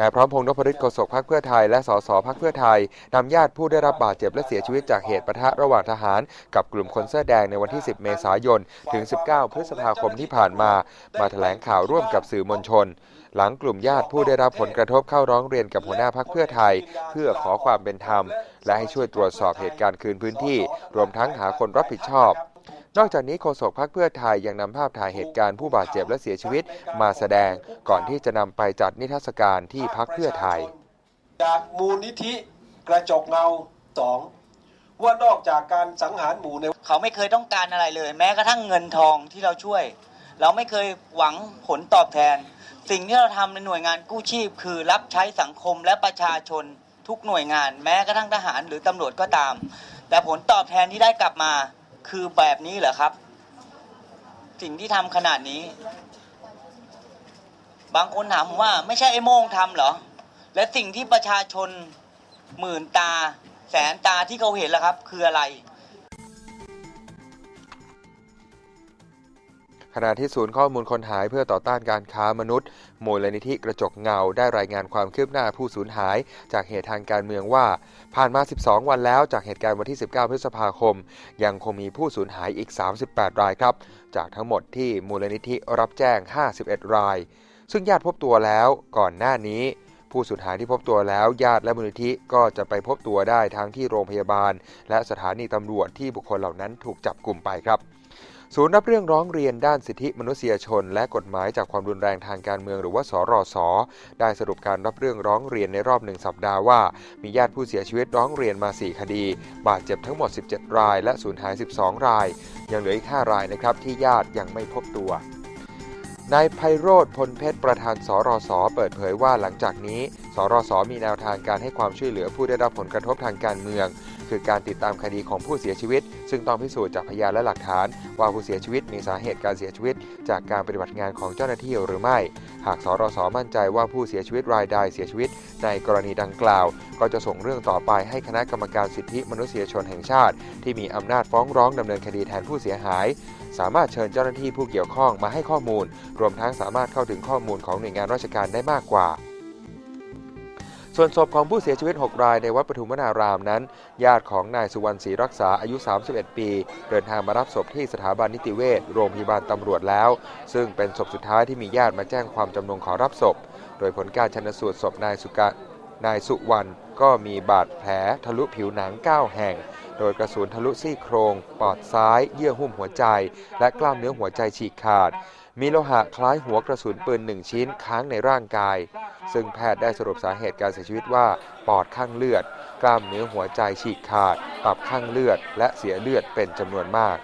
นายพร้อมพงษ์นพฤทธิ์โฆษกพรรคเพื่อไทยและสสพรรคเพื่อไทยนำญาติผู้ได้รับบาดเจ็บและเสียชีวิตจากเหตุปะทะระหว่างทหาร กับกลุ่มคนเสื้อแดงในวันที่ 10 เมษายน ถึง 19 พฤษภาคมที่ผ่านมา มาแถลงข่าวร่วมกับสื่อมวลชน หลังกลุ่มญาติผู้ได้รับผลกระทบเข้าร้องเรียนกับหัวหน้าพักเพื่อไทย เพื่อขอความเป็นธรรม และให้ช่วยตรวจสอบเหตุการณ์คืนพื้นที่ รวมทั้งหาคนรับผิดชอบ นอกจากนี้โฆษกพรรคเพื่อไทยยังนำภาพถ่ายเหตุการณ์ผู้บาดเจ็บและเสียชีวิตมาแสดงก่อนที่จะนำไปจัดนิทรรศการที่พักเพื่อไทย จากมูลนิธิกระจกเงาสองว่านอกจากการสังหารหมู่ในเขาไม่เคยต้องการอะไรเลย แม้กระทั่งเงินทองที่เราช่วย เราไม่เคยหวังผลตอบแทน สิ่งที่เราทำในหน่วยงานกู้ชีพ คือรับใช้สังคมและประชาชนทุกหน่วยงาน แม้กระทั่งทหารหรือตำรวจก็ตาม แต่ผลตอบแทนที่ได้กลับมา คือแบบนี้เหรอครับ สิ่งที่ทำขนาดนี้ บางคนถามว่า ไม่ใช่ไอ้โมงทำเหรอ และสิ่งที่ประชาชนหมื่นตา แสนตาที่เขาเห็นแล้วครับ คืออะไร ขณะที่ศูนย์ข้อมูลคนหายเพื่อต่อต้านการค้ามนุษย์ มูลนิธิกระจกเงาได้รายงานความคืบหน้าผู้สูญหาย จากเหตุทางการเมืองว่า ผ่านมา 12 วันแล้วจากเหตุการณ์วันที่ 19 พฤษภาคม ยังคงมีผู้สูญหายอีก 38 รายครับ จากทั้งหมดที่มูลนิธิรับแจ้ง 51 ราย ซึ่งญาติพบตัวแล้วก่อนหน้านี้ผู้สูญหายที่พบตัวแล้วญาติและมูลนิธิก็จะไปพบตัวได้ทั้งที่โรงพยาบาล และสถานีตำรวจที่บุคคลเหล่านั้นถูกจับกลุ่มไปครับ ศูนย์รับเรื่องร้องเรียนด้านสิทธิมนุษยชน และกฎหมายจากความรุนแรงทางการเมืองหรือว่าสรสได้สรุปการรับเรื่องร้องเรียนในรอบหนึ่งสัปดาห์ว่า มีญาติผู้เสียชีวิตร้องเรียนมา 4 คดี บาดเจ็บทั้งหมด 17 ราย และสูญหาย 12 ราย ยังเหลืออีก 5 รายนะครับที่ญาติยังไม่พบตัวนายไพโรธพลเพชรประธานสรสเปิดเผยว่าหลังจากนี้ สรสมีแนวทางการให้ความช่วยเหลือผู้ได้รับผลกระทบทางการเมือง คือการติดตามคดีของผู้เสียชีวิต ซึ่งต้องพิสูจน์จากพยานและหลักฐาน ว่าผู้เสียชีวิตมีสาเหตุการเสียชีวิต จากการปฏิบัติงานของเจ้าหน้าที่หรือไม่ หากสรสมั่นใจว่าผู้เสียชีวิตรายใดเสียชีวิต ในกรณีดังกล่าว ก็จะส่งเรื่องต่อไปให้คณะกรรมการสิทธิมนุษยชนแห่งชาติ ที่มีอำนาจฟ้องร้องดำเนินคดีแทนผู้เสียหาย สามารถเชิญเจ้าหน้าที่ผู้เกี่ยวข้องมาให้ข้อมูล รวมทั้งสามารถเข้าถึงข้อมูลของหน่วยงานราชการได้มากกว่า ส่วนศพของผู้เสียชีวิต 6 รายในวัดปฐุมวนารามนั้น ญาติของนายสุวรรณศรีรักษาอายุ 31 ปี เดินทางมารับศพที่สถาบันนิติเวชโรงพยาบาลตำรวจแล้ว ซึ่งเป็นศพสุดท้ายที่มีญาติมาแจ้งความจำนงขอรับศพ โดยผลการชันสูตรศพนายสุกะนายสุวรรณก็มีบาดแผลทะลุผิวหนัง 9 แห่ง โดยกระสุนทะลุซี่โครง ปอดซ้าย เยื่อหุ้มหัวใจ และกล้ามเนื้อหัวใจฉีกขาด มีโลหะคล้ายหัวกระสุนปืนหนึ่งชิ้นค้างในร่างกาย ซึ่งแพทย์ได้สรุปสาเหตุการเสียชีวิตว่า ปอดข้างเลือด กล้ามเนื้อหัวใจฉีกขาด ตับข้างเลือด และเสียเลือดเป็นจำนวนมาก